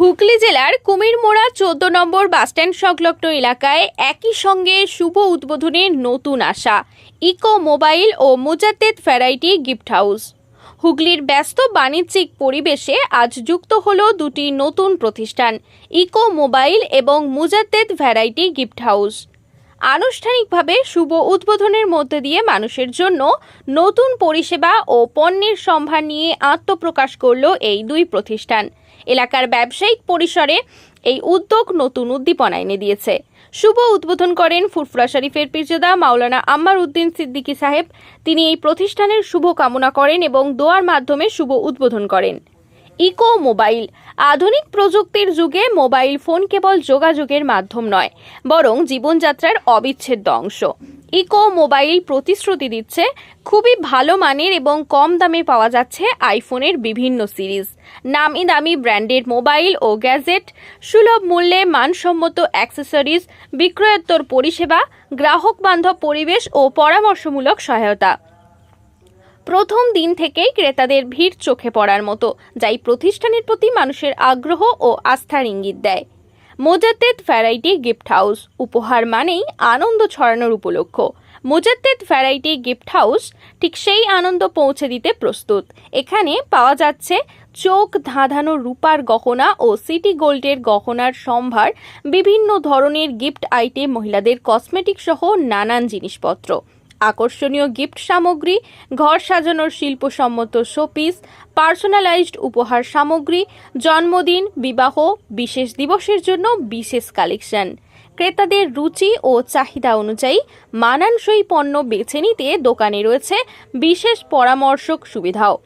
হুগলি জেলার কুমির মোড়া চোদ্দ নম্বর বাসস্ট্যান্ড সংলগ্ন এলাকায় একই সঙ্গে শুভ উদ্বোধনের নতুন আশা, ইকো মোবাইল ও মোজাদ্দেদ ভ্যারাইটি গিফট হাউস। হুগলির ব্যস্ত বাণিজ্যিক পরিবেশে আজ যুক্ত হল দুটি নতুন প্রতিষ্ঠান, ইকো মোবাইল এবং মুজাদ্দেদ ভ্যারাইটি গিফট হাউস। আনুষ্ঠানিকভাবে শুভ উদ্বোধনের মধ্যে দিয়ে মানুষের জন্য নতুন পরিষেবা ও পণ্যের সম্ভার নিয়ে আত্মপ্রকাশ করল এই দুই প্রতিষ্ঠান। এলাকার ব্যবসায়িক পরিসরে এই উদ্যোগ নতুন উদ্দীপনা এনে দিয়েছে। শুভ উদ্বোধন করেন ফুরফুরা শরীফের পীরজাদা মাওলানা আম্মার উদ্দিন সিদ্দিকী সাহেব। তিনি এই প্রতিষ্ঠানের শুভ কামনা করেন এবং দোয়ার মাধ্যমে শুভ উদ্বোধন করেন। Eco Mobile. আধুনিক প্রযুক্তির যুগে মোবাইল ফোন কেবল যোগাযোগের মাধ্যম নয়, বরং জীবনযাত্রার অবিচ্ছেদ্য অংশ। ইকো মোবাইল প্রতিশ্রুতি দিচ্ছে, খুবই ভালো মানের এবং কম দামে পাওয়া যাচ্ছে আইফোনের বিভিন্ন সিরিজ। নামি দামি ব্র্যান্ডের মোবাইল ও গ্যাজেট, সুলভ মূল্যে মানসম্মত অ্যাক্সেসরিজ বিক্রয়োত্তর পরিষেবা গ্রাহক বান্ধব পরিবেশ ও পরামর্শমূলক সহায়তা। প্রথম দিন থেকেই ক্রেতাদের ভিড় চোখে পড়ার মতো, যাই প্রতিষ্ঠানের প্রতি মানুষের আগ্রহ ও আস্থার ইঙ্গিত দেয়। মোজাদ্দেদ ভ্যারাইটি গিফট হাউস, উপহার মানেই আনন্দ ছড়ানোর উপলক্ষ। মোজাদ্দেদ ভ্যারাইটি গিফট হাউস ঠিক সেই আনন্দ পৌঁছে দিতে প্রস্তুত। এখানে পাওয়া যাচ্ছে চোখ ধাঁধানো রূপার গহনা ও সিটি গোল্ডের গহনার সম্ভার, বিভিন্ন ধরনের গিফট আইটেম মহিলাদের কসমেটিক সহ নানান জিনিসপত্র। আকর্ষণীয় গিফট সামগ্রী, ঘর সাজানোর শিল্পসম্মত শোপিস, পার্সোনালাইজড উপহার সামগ্রী, জন্মদিন, বিবাহ, বিশেষ দিবসের জন্য বিশেষ কালেকশন। ক্রেতাদের রুচি ও চাহিদা অনুযায়ী মানানসই পণ্য বেছে নিতে দোকানে রয়েছে বিশেষ পরামর্শক সুবিধাও।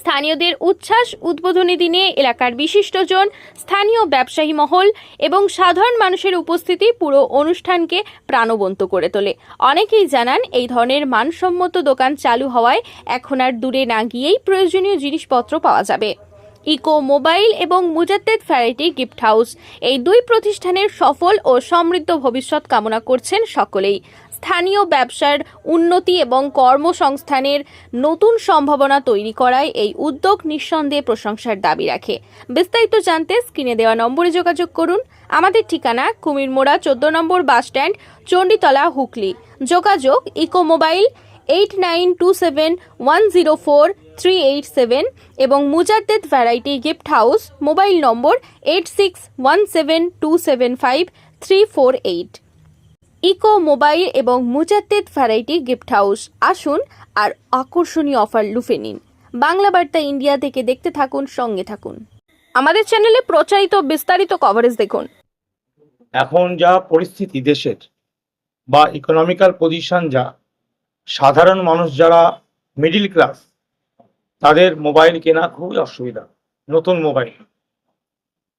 স্থানীয়দের উচ্ছ্বাস উদ্বোধনী দিনে এলাকার বিশিষ্টজন স্থানীয় ব্যবসায়ী মহল এবং সাধারণ মানুষের উপস্থিতি পুরো অনুষ্ঠানকে প্রাণবন্ত করে তোলে। অনেকেই জানান, এই ধরনের মানসম্মত দোকান চালু হওয়ায় এখন আর দূরে না গিয়েই প্রয়োজনীয় জিনিসপত্র পাওয়া যাবে। ইকো মোবাইল এবং মুজাদ্দেদ ভ্যারাইটি গিফট হাউস, এই দুই প্রতিষ্ঠানের সফল ও সমৃদ্ধ ভবিষ্যৎ কামনা করছেন সকলেই। স্থানীয় ব্যবসার উন্নতি এবং কর্মসংস্থানের নতুন সম্ভাবনা তৈরি করায় এই উদ্যোগ নিঃসন্দেহে প্রশংসার দাবি রাখে। বিস্তারিত জানতে স্ক্রিনে দেওয়া নম্বরে যোগাযোগ করুন। আমাদের ঠিকানা কুমিরমোড়া, চোদ্দ নম্বর বাসস্ট্যান্ড চণ্ডীতলা, হুগলি। যোগাযোগ Eco Mobile eight nine two seven one zero four three eight seven এবং Mujadded Variety Gift House mobile number eight six one seven two seven five three four eight. Eco Mobile এবং Mujaddid variety gift house. আসুন আর আকর্ষণীয় offer লুফে নিন। বাংলা বার্তা India থেকে দেখতে থাকুন, সঙ্গে থাকুন। আমাদের চ্যানেলে প্রচারিত, বিস্তারিত কভারেজ দেখুন। এখন যা পরিস্থিতি দেশের বা ইকোনমিক্যাল পজিশন যা, সাধারণ মানুষ যারা মিডিল ক্লাস তাদের মোবাইল কেনা খুবই অসুবিধা। নতুন মোবাইল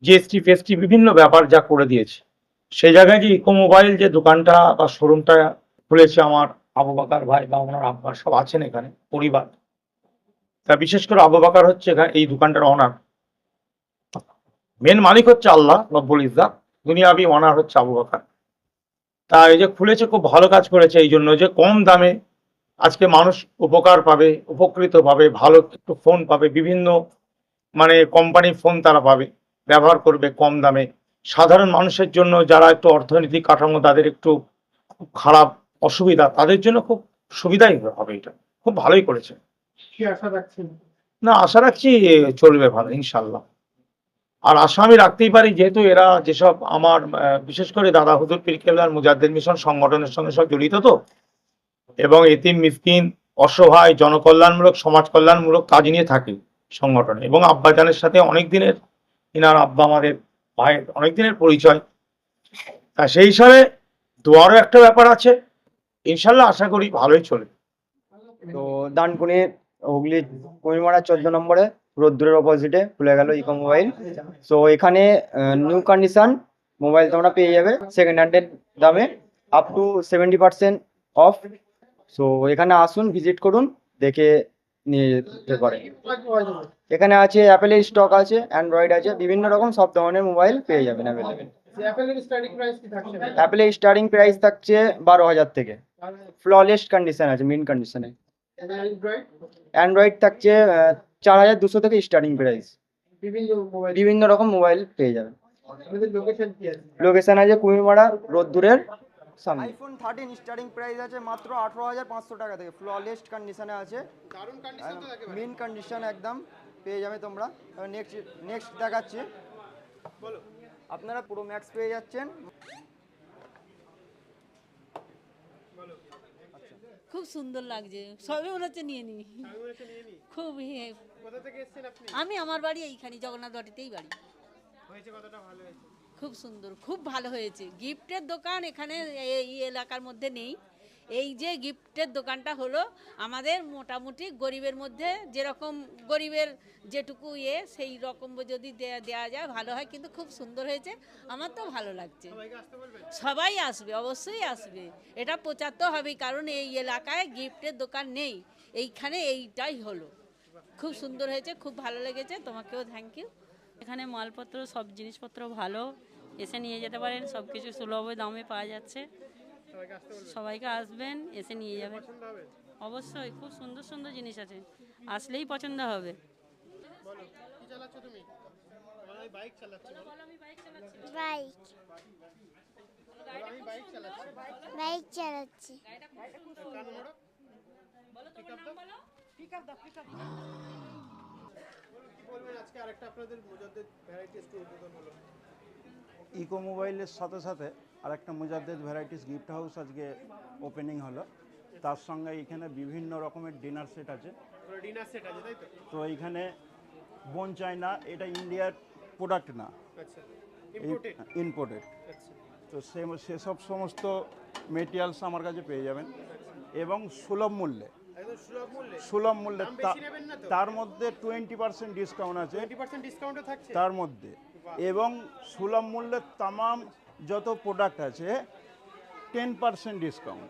জিএসটি ফেসটি বিভিন্ন ব্যাপার যা করে দিয়েছে। সেই জায়গায় যে ইকো মোবাইল যে দোকানটা বা শোরুমটা খুলেছে আমার আবু বাকার ভাই বা ওনার আব্বা সব আছেন এখানে, পরিবার। তা বিশেষ করে আবু বাকার হচ্ছে এখানে এই দোকানটার অনার মেন মালিক হচ্ছে আল্লাহ রব্বুল ইজ্জাত, দুনিয়াবি অনার হচ্ছে আবু বকর তা এই যে খুলেছে, খুব ভালো কাজ করেছে, এই জন্য যে কম দামে আজকে মানুষ উপকার পাবে, উপকৃত পাবে, ভালো একটু ফোন পাবে, বিভিন্ন মানে কোম্পানির ফোন তারা পাবে, ব্যবহার করবে কম দামে। সাধারণ মানুষের জন্য যারা একটু অর্থনৈতিক কাঠামো তাদের একটু খুব খারাপ অসুবিধা তাদের জন্য খুব সুবিধাই হবে এটা। খুব ভালোই করেছে। না আশা রাখছি চলবে ভালো ইনশাল্লাহ আর আশা আমি রাখতেই পারি যেহেতু এরা যেসব আমার বিশেষ করে দাদা হুজুর পীর কেবলার মুজাদ্দেদ মিশন সংগঠনের সঙ্গে সব জড়িত তো এবং এতিম মিসকিন অসহায় জনকল্যাণমূলক সমাজ কল্যাণমূলক কাজ নিয়ে থাকি সংগঠনে। এবং আব্বাজানের সাথে অনেক দিনের ইনার আব্বা আমাদের ভাইয়ের অনেক দিনের পরিচয়। তা সেই হিসাবে দোয়ারও একটা ব্যাপার আছে। ইনশাল্লাহ আশা করি ভালোই চলে। তো দানকুনি হুগলি কুমিরমারা চোদ্দ নম্বরে, রোদ্দুরের অপোজিটে খুলে গেল ইকো মোবাইল। সো এখানে নিউ কন্ডিশন মোবাইল তোমরা পেয়ে যাবে সেকেন্ড হ্যান্ডের দামে up to seventy percent off so এখানে আসুন ভিজিট করুন, দেখে নিয়ে যেতে পারেন এখানে আছে অ্যাপেলের স্টক আছে অ্যান্ড্রয়েড আছে, বিভিন্ন রকম সব ধরনের মোবাইল পেয়ে যাবেন অ্যাভেলেবেল অ্যাপেলের স্টার্টিং প্রাইস থাকছে বারো হাজার থেকে। ফ্ললেস কন্ডিশন আছে মিন কন্ডিশনে অ্যান্ড্রয়েড থাকছে চার হাজার দুশো থেকে স্টার্টিং প্রাইস বিভিন্ন রকম মোবাইল পেয়ে যাবেন। লোকেশন আছে কুমিরমারা রোদ্দুরের। সামনে। আইফোন থার্টিন স্টার্টিং প্রাইস আছে মাত্র আঠারো হাজার পাঁচশো টাকা থেকে। ফ্ললেস কন্ডিশনে আছে। দারুণ কন্ডিশন তো একেবারে। মিন কন্ডিশন একদম। পেয়ে যাবে তোমরা। নেক্সট নেক্সট দেখাচ্ছি। বলো। আপনারা পুরো ম্যাক্স পেয়ে যাচ্ছেন। খুব সুন্দর লাগছে। সবে মনে হচ্ছে নিয়ে নি। খুব আমি আমার বাড়ি এইখানে জগন্নাথ বাড়িতেই বাড়ি। হয়েছে কতটা ভালো হয়েছে। খুব সুন্দর, খুব ভালো হয়েছে। গিফটের দোকান এখানে এই এলাকার মধ্যে নেই। এই যে গিফটের দোকানটা হলো আমাদের মোটামুটি গরিবের মধ্যে যেরকম গরিবের যেটুকু ইয়ে সেই রকম যদি দেওয়া যায়, ভালো হয়। কিন্তু খুব সুন্দর হয়েছে। আমার তো ভালো লাগছে। সবাই আসবে, অবশ্যই আসবে। এটা প্রচার তো হবেই, কারণ এই এলাকায় গিফটের দোকান নেই। এইখানে এইটাই হলো। খুব সুন্দর হয়েছে, খুব ভালো লেগেছে। তোমাকেও থ্যাংক ইউ এখানে মালপত্র, সব জিনিসপত্র ভালো। এসে নিয়ে যেতে পারেন সব কিছু সুলভ দামে পাওয়া যাচ্ছে। সবাইকে আসতে বলবেন সবাইকে আসবেন এসে নিয়ে যাবেন। অবশ্যই খুব সুন্দর সুন্দর জিনিস আছে। আসলেই পছন্দ হবে। বলো কি চালাচ্ছ তুমি আমি বাইক চালাচ্ছি। বলো। বাইক বলো, আমি বাইক চালাচ্ছি বাইক চালাচ্ছি কার মোড়ো কি বলবেন আজকে আরেকটা আপনাদের মুজাদ্দেদ ভ্যারাইটি স্টোর উদ্বোধন হলো? ইকো মোবাইলের সাথে সাথে আরেকটা মুজাদ্দেদ ভ্যারাইটিস গিফট হাউস আজকে ওপেনিং হলো। তার সঙ্গে এখানে বিভিন্ন রকমের ডিনার সেট আছে। ডিনার সেট আছে তাই তো? তো এখানে বোন চায়না এটা ইন্ডিয়ার প্রোডাক্ট না। আচ্ছা ইম্পোর্টেড আচ্ছা। তো সে সেসব সমস্ত মেটেরিয়ালস আমার কাছে পেয়ে যাবেন। এবং সুলভ মূল্যে। সুলভ মূল্যে? তার মধ্যে টোয়েন্টি পার্সেন্ট ডিসকাউন্ট আছে। তার মধ্যে। এবং সুলভ মূল্যের তামাম যত প্রোডাক্ট আছে ten percent discount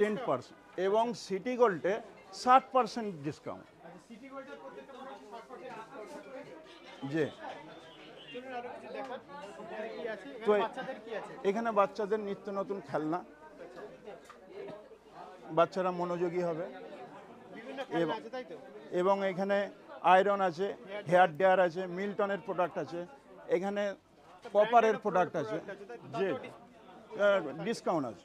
ten percent এবং সিটি গোল্ডে ষাট পার্সেন্ট ডিসকাউন্ট ষাট পার্সেন্ট ডিসকাউন্ট এখানে তো এখানে বাচ্চাদের নিত্য নতুন খেলনা। বাচ্চারা মনোযোগী হবে। এবং এখানে আয়রন আছে হেয়ার ড্রায়ার আছে মিল্টনের প্রোডাক্ট আছে এখানে কপারের প্রোডাক্ট আছে। যে ডিসকাউন্ট আছে।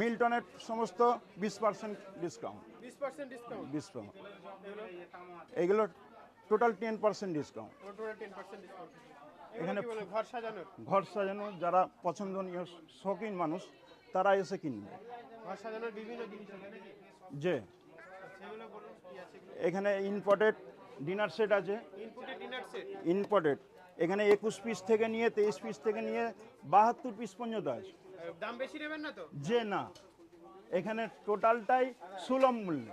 মিল্টনের সমস্ত বিশ পার্সেন্ট ডিসকাউন্ট ডিসকাউন্ট এগুলো টোটাল টেন পার্সেন্ট ডিসকাউন্ট এখানে ঘর সাজানোর ঘর সাজানো যারা পছন্দনীয় শৌখিন মানুষ তারা এসে কিনবে। ঘর সাজানোর বিভিন্ন জিনিস যে সেগুলো বলুন কি আছে এখানে ইম্পোর্টেড ডিনার সেট আছে। ইম্পোর্টেড এখানে একুশ পিস থেকে নিয়ে তেইশ পিস থেকে নিয়ে বাহাত্তর পিস পর্যন্ত আছে। দাম বেশি নেবেন না তো? যে না। এখানে টোটালটাই সুলভ মূল্য।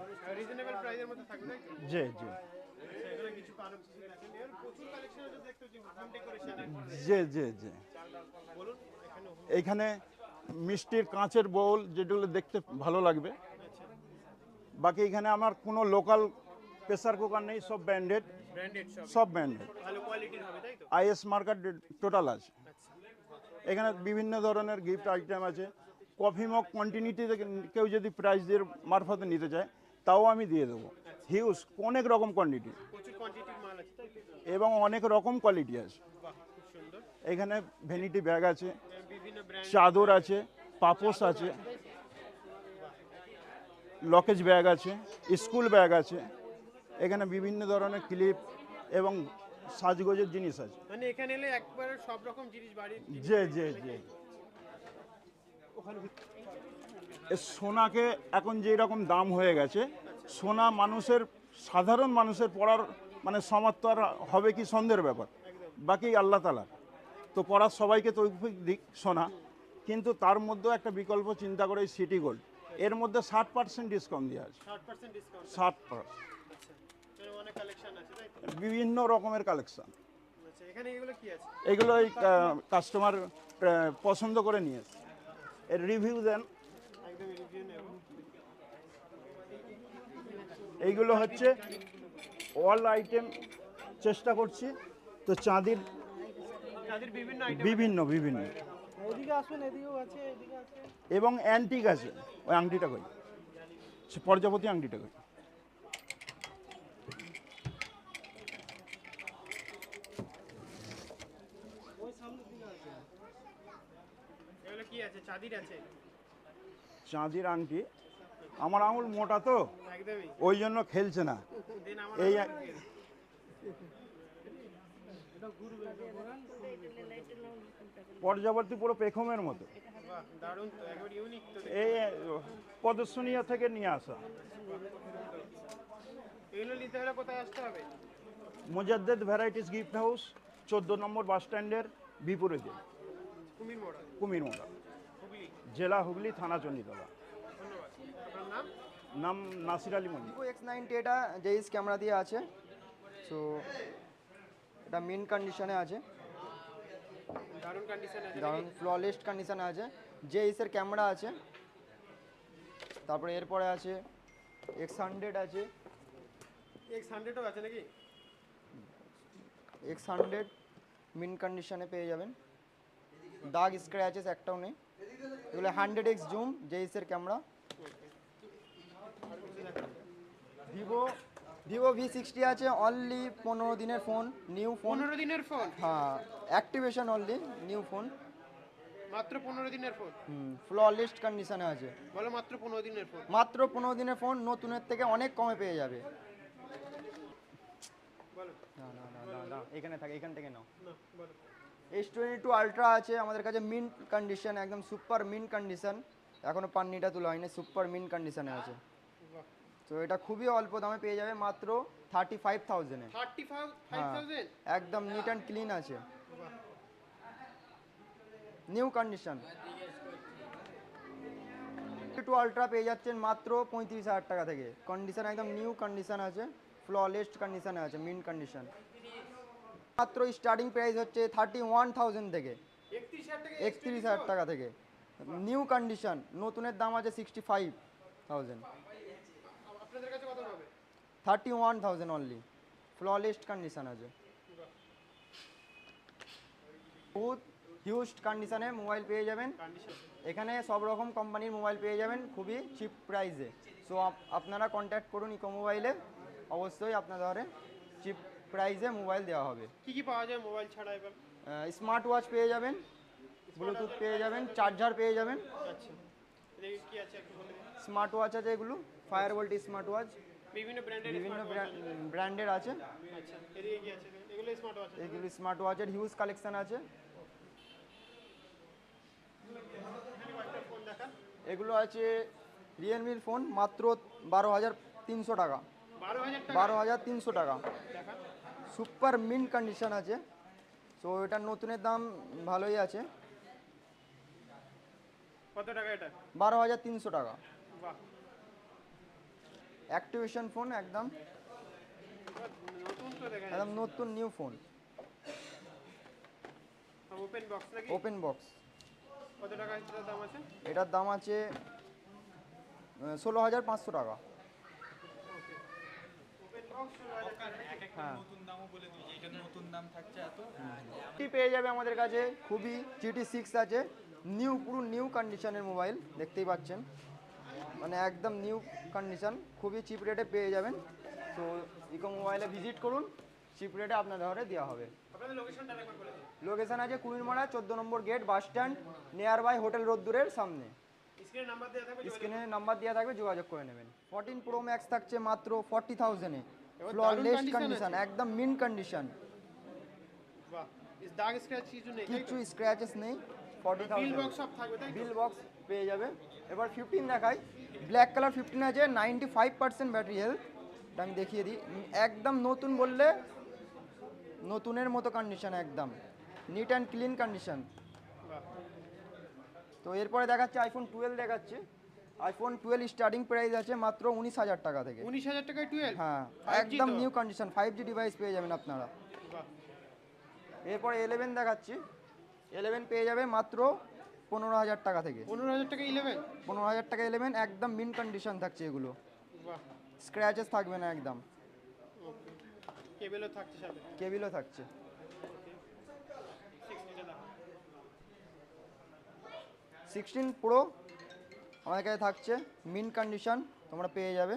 মধ্যে থাকবে তাই যে যে এখানে মিষ্টির কাঁচের বোল যেগুলো দেখতে ভালো লাগবে। বাকি এখানে আমার কোনো লোকাল প্রেসার কুকার নেই সব ব্র্যান্ডেড সব ব্র্যান্ডেড আইএস মার্কার টোটাল আছে। এখানে বিভিন্ন ধরনের গিফট আইটেম আছে। কফি মগ কন্টিনিউটিতে কেউ যদি প্রাইস দিয়ে মারফতে নিতে চায় তাও আমি দিয়ে দেবো। হিউজ অনেক রকম কোয়ান্টিটি এবং অনেক রকম কোয়ালিটি আছে। এখানে ভ্যানিটি ব্যাগ আছে। চাদর আছে পাপোস আছে। লকেজ ব্যাগ আছে স্কুল ব্যাগ আছে এখানে বিভিন্ন ধরনের ক্লিপ এবং সাজগোজের জিনিস আছে। মানে এখানে এলে একবারে সব রকম জিনিস যে যে যে এ সোনাকে এখন যে রকম দাম হয়ে গেছে সোনা মানুষের সাধারণ মানুষের পড়ার মানে সমর্থ আর হবে কি সন্দেহের ব্যাপার। বাকি আল্লাহ তালা তো পড়ার সবাইকে তৌফিক দিক সোনা কিন্তু তার মধ্যেও একটা বিকল্প চিন্তা করে এই সিটি গোল্ড এর মধ্যে ষাট পার্সেন্ট ডিসকাউন্ট দেওয়া আছে। ষাট তো? বিভিন্ন রকমের কালেকশন আচ্ছা এগুলো ওই কাস্টমার পছন্দ করে নিয়েছে এর রিভিউ দেন। এইগুলো হচ্ছে অল আইটেম চেষ্টা করছি। তো চাঁদির বিভিন্ন বিভিন্ন। এবং অ্যান্টিক আছে। ওই আংটিটা কই? সে পর্যাবতী আংটিটা কই? চাঁদির আংটি। আমার আঙুল মোটা তো? ওই জন্য খেলছে না। এই পর্যাবর্তী পুরো পেখমের মতো। এই প্রদর্শনীয় থেকে নিয়ে আসা। মুজাদ্দেদ ভ্যারাইটিস গিফট হাউস, চোদ্দ নম্বর বাস স্ট্যান্ডের বিপরীতে। কুমির মোড়া। জেলা হুগলি থানা চণ্ডীতলা। নাম নাসির আলী মল্লিক এক্স নাইনটি এটা জেইস ক্যামেরা দিয়ে আছে। সো এটা মেন কন্ডিশনে আছে। দারুণ কন্ডিশন আছে কারণ ফ্ললেস্ট কন্ডিশনে আছে। জেইসের ক্যামেরা আছে তারপরে এরপরে আছে এক্স হান্ড্রেড আছে। এক্স হান্ড্রেডও আছে নাকি? এক্স হান্ড্রেড মিন কন্ডিশনে পেয়ে যাবেন। দাগ স্ক্র্যাচেস একটাও নেই। এগুলো hundred X zoom জেইসের camera Vivo Vivo V sixty আছে অনলি পনেরো দিনের ফোন নিউ ফোন পনেরো দিনের ফোন হ্যাঁ অ্যাক্টিভেশন অনলি নিউ ফোন মাত্র পনেরো দিনের ফোন হুম ফ্ললিস্ট কন্ডিশনে আছে। বলো মাত্র পনেরো দিনের ফোন মাত্র পনেরো দিনের ফোন নতুনের থেকে অনেক কমে পেয়ে যাবে। না না না না না এখানে থাকে এখান থেকে নাও। এস টোয়েন্টি টু আলট্রা আছে আমাদের কাছে মিন্ট কন্ডিশন একদম সুপার মিন্ট কন্ডিশন এখনও পান্নিটা তোলা হয়নি সুপার মিন্ট কন্ডিশনে আছে। তো এটা খুবই অল্প দামে পেয়ে যাবে মাত্র থার্টি ফাইভ থাউজেন্ডে একদম নিট অ্যান্ড ক্লিন আছে। নিউ কন্ডিশন টু আলট্রা পেয়ে যাচ্ছেন মাত্র পঁয়ত্রিশ হাজার টাকা থেকে। কন্ডিশন একদম নিউ কন্ডিশন আছে ফ্ললেস্ট কন্ডিশনে আছে মিন কন্ডিশন মাত্র স্টার্টিং প্রাইস হচ্ছে থার্টি ওয়ান থাউজেন্ড থেকে। একত্রিশ হাজার টাকা থেকে। নিউ কন্ডিশন নতুনের দাম আছে সিক্সটি ফাইভ থাউজেন্ড আপনাদের কাছে কত পাবে thirty one thousand only flawless condition আছে বহুত হিউজ কন্ডিশনে মোবাইল পেয়ে যাবেন। এখানে সব রকম কোম্পানির মোবাইল পেয়ে যাবেন খুবই চিপ প্রাইসে সো আপনারা কন্ট্যাক্ট করুন ইকো মোবাইলে অবশ্যই আপনাদের চিপ প্রাইসে মোবাইল দেওয়া হবে। কি কি পাওয়া যায় মোবাইল ছাড়া এবার? স্মার্ট ওয়াচ পেয়ে যাবেন ব্লুটুথ পেয়ে যাবেন চার্জার পেয়ে যাবেন। আচ্ছা। বলে দিন। স্মার্ট ওয়াচ আছে এগুলো ফায়ার ভোল্ট স্মার্ট ওয়াচ বিভিন্ন ব্র্যান্ডের বিভিন্ন ব্র্যান্ডের আছে। আচ্ছা এদিকে কি আছে? এগুলো স্মার্ট ওয়াচ এগুলো স্মার্ট ওয়াচের হিউজ কালেকশন আছে। এগুলো আছে রিয়েলমির ফোন মাত্র বারো হাজার তিনশো টাকা। বারো হাজার টাকা? বারো হাজার তিনশো টাকা। সুপার মিন কন্ডিশন আছে। সো এটার নতুনের দাম ভালোই আছে। কত টাকা এটা? বারো হাজার তিনশো টাকা। বাহ। অ্যাক্টিভেশন ফোন একদম। নতুন তো দেখা একদম নতুন নিউ ফোন। ওপেন বক্স নাকি ওপেন বক্স কত টাকা এটার দাম আছে? এটার দাম আছে ষোলো হাজার পাঁচশো টাকা। ওপেন বক্স নতুন দামও বলে দিই এটা নতুন দাম থাকছে এত। টি পেয়ে যাবে আমাদের কাছে খুবই জিটি সিক্স আছে। নিউ পুরো নিউ কন্ডিশনের মোবাইল দেখতেই পাচ্ছেন। মানে একদম নিউ কন্ডিশন খুবই চিপ রেটে পেয়ে যাবেন। তো ইকো মোবাইলে ভিজিট করুন চিপ রেটে আপনাদের ঘরে দেওয়া হবে। লোকেশন আছে কুমিরমারা চোদ্দ নম্বর gate bus stand near by hotel রোদ্দুরের সামনে। স্ক্রিনে নাম্বার দেওয়া থাকবে যোগাযোগ করে নেবেন। ফোরটিন প্রো ম্যাক্স থাকছে মাত্র ফর্টি থাউজেন্ডে ফ্ললেস কন্ডিশন একদম মিন কন্ডিশন কিছু স্ক্র্যাচেস নেই। ফর্টি থাউজেন্ড বিল বক্স পেয়ে যাবে। এবার ফিফটিন দেখাই। ব্ল্যাক কালার ফিফটিন আছে ninety five percent battery health আমি দেখিয়ে দিই। একদম নতুন বললে নতুনের মতো কন্ডিশন একদম। নিট অ্যান্ড ক্লিন কন্ডিশন তো এরপরে দেখাচ্ছে আইফোন টুয়েলভ দেখাচ্ছে। আইফোন টুয়েলভ স্টার্টিং প্রাইস আছে মাত্র উনিশ হাজার টাকা থেকে। উনিশ হাজার টাকায় টুয়েলভ হ্যাঁ একদম new condition five G device পেয়ে যাবেন আপনারা। এরপরে ইলেভেন দেখাচ্ছি। ইলেভেন পেয়ে যাবে মাত্র পনেরো হাজার টাকা থেকে। পনেরো হাজার টাকা ইলেভেন পনেরো হাজার টাকা ইলেভেন একদম মিন কন্ডিশন থাকছে এগুলো। স্ক্র্যাচেস থাকবে না একদম। কেবেলও থাকছে সাথে? কেবিলও থাকছে। সিক্সটিন প্রো আমাদের কাছে থাকছে মিন কন্ডিশন তোমরা পেয়ে যাবে।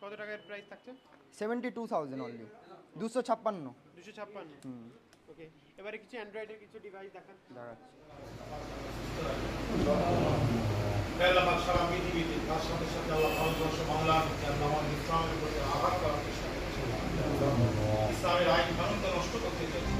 কত টাকার প্রাইস থাকছে? সেভেন্টি টু থাউজেন্ড অনলি দুশো ছাপ্পান্ন। দুশো ছাপ্পান্ন। হুম। এবারে কিছু অ্যান্ড্রয়েডের কিছু ডিভাইস দেখান। দাঁড়াচ্ছি। ভারতবর্ষ বাংলা ইসলামের প্রতি আঘাত করার আইন কানুনকে নষ্ট করতে চাইছে।